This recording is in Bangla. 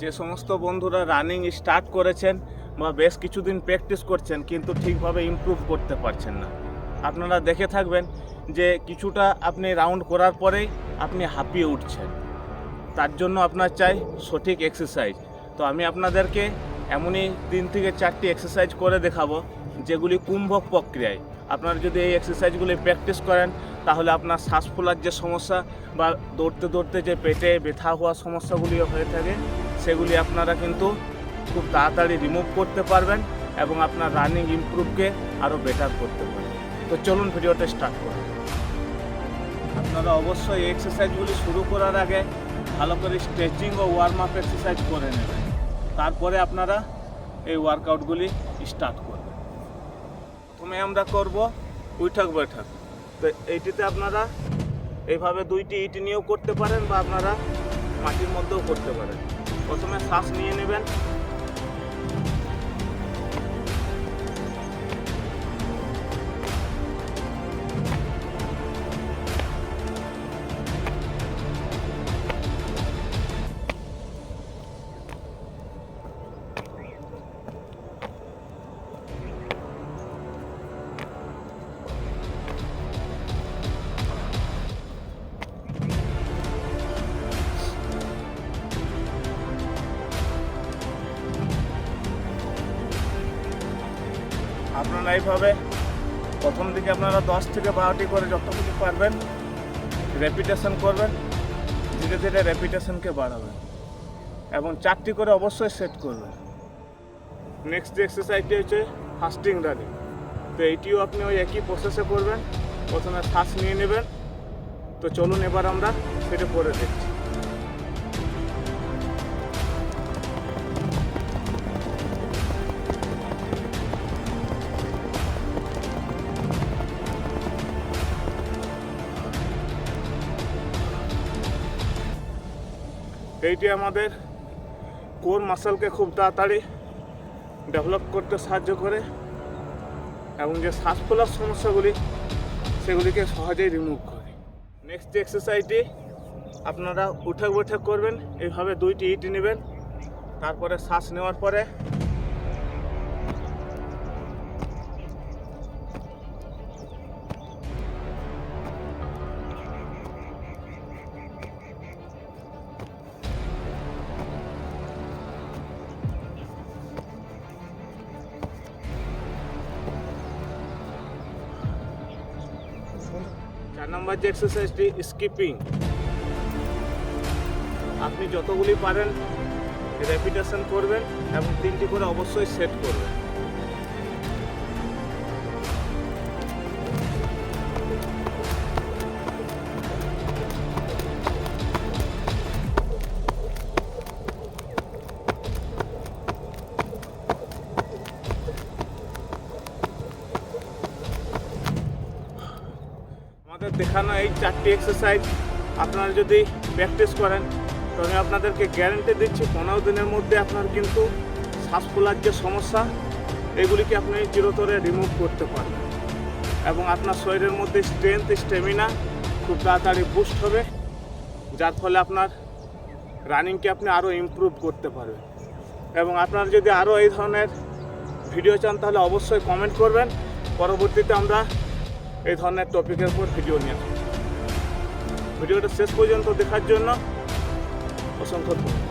যে সমস্ত বন্ধুরা রানিং স্টার্ট করেছেন বা বেশ কিছুদিন প্র্যাকটিস করছেন, কিন্তু ঠিকভাবে ইমপ্রুভ করতে পারছেন না। আপনারা দেখে থাকবেন যে কিছুটা আপনি রাউন্ড করার পরেই আপনি হাঁপিয়ে উঠছেন। তার জন্য আপনার চাই সঠিক এক্সারসাইজ তো আমি আপনাদেরকে এমনই তিন থেকে চারটি এক্সারসাইজ করে দেখাবো, যেগুলি কুম্ভক প্রক্রিয়ায়। আপনারা যদি এই এক্সারসাইজগুলি প্র্যাকটিস করেন তাহলে আপনার শ্বাস ফোলার যে সমস্যা বা দৌড়তে দৌড়তে যে পেটে ব্যথা হওয়ার সমস্যাগুলি হয়ে থাকে, সেগুলি আপনারা কিন্তু খুব তাড়াতাড়ি রিমুভ করতে পারবেন এবং আপনার রানিং ইমপ্রুভকে আরও বেটার করতে পারবেন। তো চলুন ভিডিওটা স্টার্ট করুন আপনারা অবশ্যই এক্সারসাইজগুলি শুরু করার আগে ভালো করে স্ট্রেচিং ও ওয়ার্ম আপ এক্সারসাইজ করে নেবেন। তারপরে আপনারা এই ওয়ার্কআউটগুলি স্টার্ট করবেন। প্রথমে আমরা করব উইঠাক বৈঠক। তো এইটিতে আপনারা এইভাবে দুইটি ইট নিয়েও করতে পারেন বা আপনারা মাটির মধ্যেও করতে পারেন। প্রথমে শ্বাস নিয়ে নেবেন। আপনারা এইভাবে প্রথম দিকে আপনারা দশ থেকে বারোটি করে যতটুকু পারবেন রেপিটেশন করবেন, ধীরে ধীরে রেপিটেশনকে বাড়াবেন এবং চারটি করে অবশ্যই সেট করবেন। নেক্সট যে এক্সারসাইজটি হচ্ছে ফাস্টিং রানিং তো এইটিও আপনি ওই একই প্রসেসে করবেন, প্রথমে শ্বাস নিয়ে নেবেন। তো চলুন এবার আমরা সেটা করে দেখছি। এইটি আমাদের কোর মাসেলকে খুব তাড়াতাড়ি ডেভেলপ করতে সাহায্য করে এবং যে শ্বাস ফোলার সমস্যাগুলি, সেগুলিকে সহজেই রিমুভ করে। নেক্সট যে এক্সারসাইজটি আপনারা উঠে বৈঠক করবেন, এইভাবে দুইটি ইট নেবেন, তারপরে শ্বাস নেওয়ার পরে চার নম্বর যে এক্সারসাইজটি স্কিপিং আপনি যতগুলি পারেন রেপিটেশন করবেন এবং তিনটি করে অবশ্যই সেট করবেন। আমাদের দেখানো এই চারটি এক্সারসাইজ আপনারা যদি প্র্যাকটিস করেন তো আমি আপনাদেরকে গ্যারেন্টি দিচ্ছি পনেরো দিনের মধ্যে আপনার কিন্তু শ্বাস ফোলার যে সমস্যা, এগুলিকে আপনি চিরতরে রিমুভ করতে পারবেন এবং আপনার শরীরের মধ্যে স্ট্রেংথ স্টেমিনা খুব তাড়াতাড়ি বুস্ট হবে, যার ফলে আপনার রানিংকে আপনি আরও ইমপ্রুভ করতে পারবেন। এবং আপনার যদি আরও এই ধরনের ভিডিও চান, তাহলে অবশ্যই কমেন্ট করবেন। পরবর্তীতে আমরা এই ধরনের টপিকের উপর ভিডিও নিয়ে। ভিডিওটা শেষ পর্যন্ত দেখার জন্য অসংখ্য ধন্যবাদ।